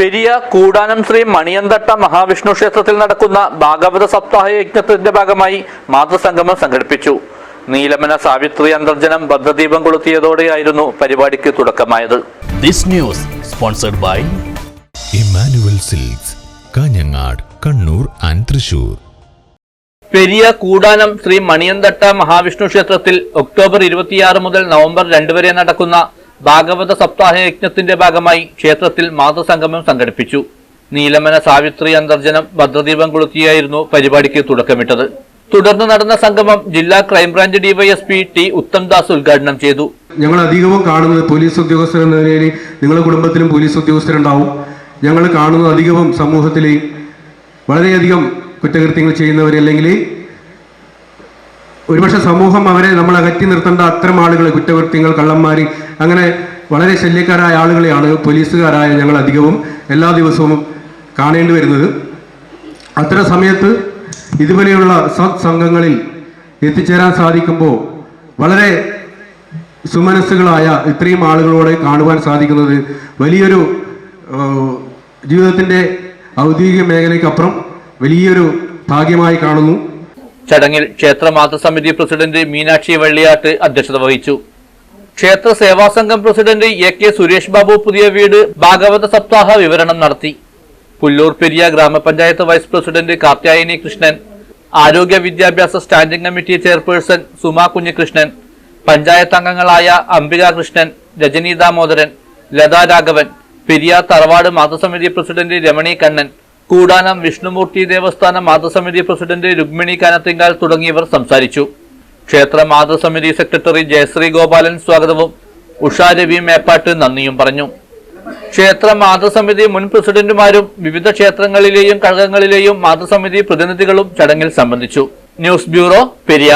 പെരിയ കൂടാനം ശ്രീ മണിയന്തട്ട മഹാവിഷ്ണു ക്ഷേത്രത്തിൽ നടക്കുന്ന ഭാഗവത സപ്താഹ യജ്ഞത്തിന്റെ ഭാഗമായി മാതൃസംഗമം സംഘടിപ്പിച്ചു. നീലമന സാവിത്രി അന്തർജനം ഭദ്രദീപം കൊളുത്തിയതോടെയായിരുന്നു പരിപാടിക്ക് തുടക്കമായത്. This news sponsored by Immanuel Silks Kanhangad Kannur and Thrissur. Periya Koodanam Sri Maniyanthatta Mahavishnu ക്ഷേത്രത്തിൽ ഒക്ടോബർ ഇരുപത്തിയാറ് മുതൽ നവംബർ രണ്ട് വരെ നടക്കുന്ന ഭാഗവത സപ്താഹ യജ്ഞത്തിന്റെ ഭാഗമായി ക്ഷേത്രത്തിൽ മാതൃസംഗമം സംഘടിപ്പിച്ചു. നീലമന സാവിത്രി അന്തർജനം ഭദ്രദീപം കൊളുത്തിയായിരുന്നു പരിപാടിക്ക് തുടക്കമിട്ടത്. തുടർന്ന് നടന്ന സംഗമം ജില്ലാ ക്രൈംബ്രാഞ്ച് ഡിവൈഎസ്പി ടി ഉത്തംദാസ് ഉദ്ഘാടനം ചെയ്തു. ഞങ്ങൾ അധികവും കാണുന്നത് പോലീസ് ഉദ്യോഗസ്ഥർ എന്ന നിലയിൽ നിങ്ങളുടെ കുടുംബത്തിലും പോലീസ് ഉദ്യോഗസ്ഥരുണ്ടാവും. ഞങ്ങൾ കാണുന്നത് അധികവും സമൂഹത്തിൽ വളരെയധികം കുറ്റകൃത്യങ്ങൾ ചെയ്യുന്നവർ അല്ലെങ്കിൽ ഒരുപക്ഷെ സമൂഹം അവരെ നമ്മൾ അകറ്റി നിർത്തേണ്ട അത്തരം ആളുകൾ കുറ്റകൃത്യങ്ങൾ കള്ളന്മാർ അങ്ങനെ വളരെ ശല്യക്കാരായ ആളുകളെയാണ് പോലീസുകാരായ ഞങ്ങൾ അധികവും എല്ലാ ദിവസവും കാണേണ്ടി വരുന്നത്. അത്തരം സമയത്ത് ഇതുപോലെയുള്ള സത് സംഘങ്ങളിൽ എത്തിച്ചേരാൻ സാധിക്കുമ്പോൾ വളരെ സുമനസ്സുകളായ ഇത്രയും ആളുകളോടെ കാണുവാൻ സാധിക്കുന്നത് വലിയൊരു ജീവിതത്തിന്റെ ഔദ്യോഗിക മേഖലയ്ക്കപ്പുറം വലിയൊരു ഭാഗ്യമായി കാണുന്നു. ചടങ്ങിൽ ക്ഷേത്ര മാതൃസമിതി പ്രസിഡന്റ് മീനാക്ഷി വെള്ളിയാട്ട് അധ്യക്ഷത വഹിച്ചു. ക്ഷേത്ര സേവാ സംഘം president A K Suresh Babu പുതിയ വീട് ഭാഗവത സപ്താഹ വിവരണം നടത്തി. പുല്ലൂർ പെരിയ ഗ്രാമപഞ്ചായത്ത് വൈസ് പ്രസിഡന്റ് കാർത്യായനി കൃഷ്ണൻ ആരോഗ്യ വിദ്യാഭ്യാസ standing committee chairperson Suma Kunhikrishnan panchayat അംഗങ്ങളായ അംബിക കൃഷ്ണൻ രജനി ദാമോദരൻ ലതാ രാഘവൻ പെരിയ തറവാട് മാതൃസമിതി പ്രസിഡന്റ് രമണി കണ്ണൻ കൂടാനം വിഷ്ണുമൂർത്തി ദേവസ്ഥാന മാതൃസമിതി പ്രസിഡന്റ് രുക്മിണി കനത്തിങ്കാൽ തുടങ്ങിയവർ സംസാരിച്ചു. ക്ഷേത്ര മാതൃസമിതി സെക്രട്ടറി ജയശ്രീ ഗോപാലൻ സ്വാഗതവും. ഉഷാ രവി മേപ്പാട്ട് നന്ദിയും പറഞ്ഞു. ക്ഷേത്ര മാതൃസമിതി മുൻ പ്രസിഡന്റുമാരും വിവിധ ക്ഷേത്രങ്ങളിലെയും കഴകങ്ങളിലെയും മാതൃസമിതി പ്രതിനിധികളും ചടങ്ങിൽ സംബന്ധിച്ചു. News bureau Periya